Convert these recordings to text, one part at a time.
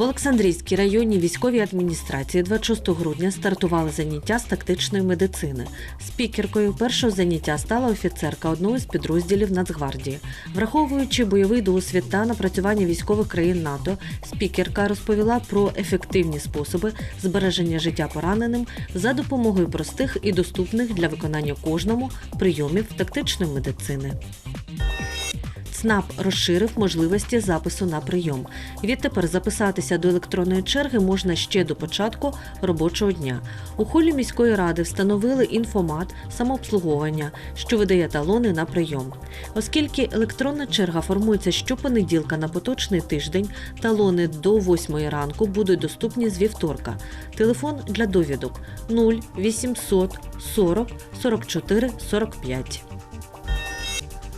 В Олександрійській районній військовій адміністрації 26 грудня стартували заняття з тактичної медицини. Спікеркою першого заняття стала офіцерка одного з підрозділів Нацгвардії. Враховуючи бойовий досвід та напрацювання військових країн НАТО, спікерка розповіла про ефективні способи збереження життя пораненим за допомогою простих і доступних для виконання кожному прийомів тактичної медицини. ЦНАП розширив можливості запису на прийом. Відтепер записатися до електронної черги можна ще до початку робочого дня. У холі міської ради встановили інфомат самообслуговування, що видає талони на прийом. Оскільки електронна черга формується щопонеділка на поточний тиждень, талони до 8 ранку будуть доступні з вівторка. Телефон для довідок 0800 40 44 45.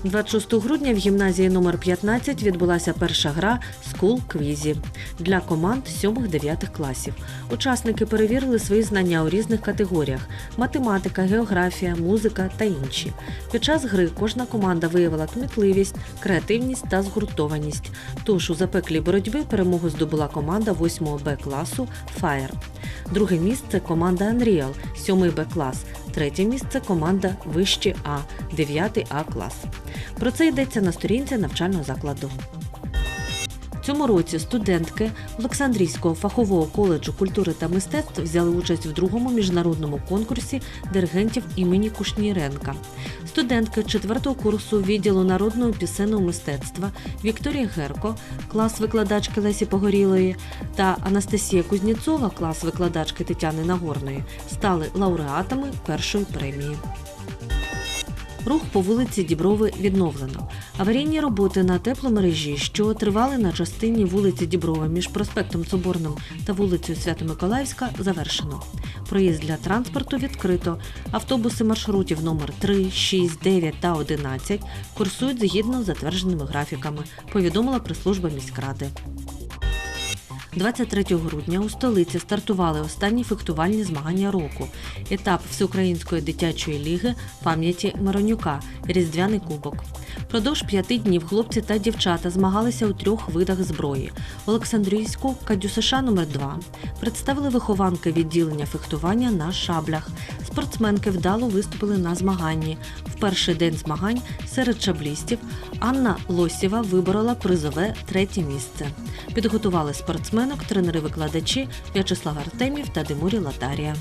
26 грудня в гімназії номер 15 відбулася перша гра School Квізі для команд 7-9 класів. Учасники перевірили свої знання у різних категоріях: математика, географія, музика та інші. Під час гри кожна команда виявила кмітливість, креативність та згуртованість. Тож у запеклій боротьбі перемогу здобула команда 8 Б класу Fire. Друге місце команда Unreal, 7 Б клас. Третє місце команда Вищі А, 9 А клас. Про це йдеться на сторінці навчального закладу. Цьому році студентки Олександрійського фахового коледжу культури та мистецтв взяли участь в другому міжнародному конкурсі диригентів імені Кушніренка. Студентки четвертого курсу відділу народного пісенного мистецтва Вікторія Герко, клас викладачки Лесі Погорілої та Анастасія Кузніцова, клас викладачки Тетяни Нагорної, стали лауреатами першої премії. Рух по вулиці Діброви відновлено. Аварійні роботи на тепломережі, що тривали на частині вулиці Діброва між проспектом Соборним та вулицею Свято-Миколаївська, завершено. Проїзд для транспорту відкрито. Автобуси маршрутів номер 3, 6, 9 та 11 курсують згідно з затвердженими графіками, повідомила прес-служба міськради. 23 грудня у столиці стартували останні фехтувальні змагання року. Етап Всеукраїнської дитячої ліги пам'яті Миронюка Різдвяний кубок. Продовж п'яти днів хлопці та дівчата змагалися у трьох видах зброї: Олександрійську Кадю США номер 2 представили вихованки відділення фехтування на шаблях. Спортсменки вдало виступили на змаганні. В перший день змагань серед шаблістів Анна Лосєва виборола призове третє місце. Підготували спортсменок тренери-викладачі В'ячеслав Артемів та Димурі Латарія.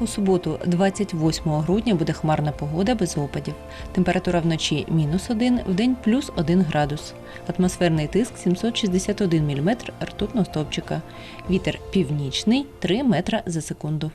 У суботу, 28 грудня, буде хмарна погода без опадів. Температура вночі мінус 1, вдень плюс 1 градус. Атмосферний тиск 761 мм ртутного стовпчика. Вітер північний 3 метра за секунду.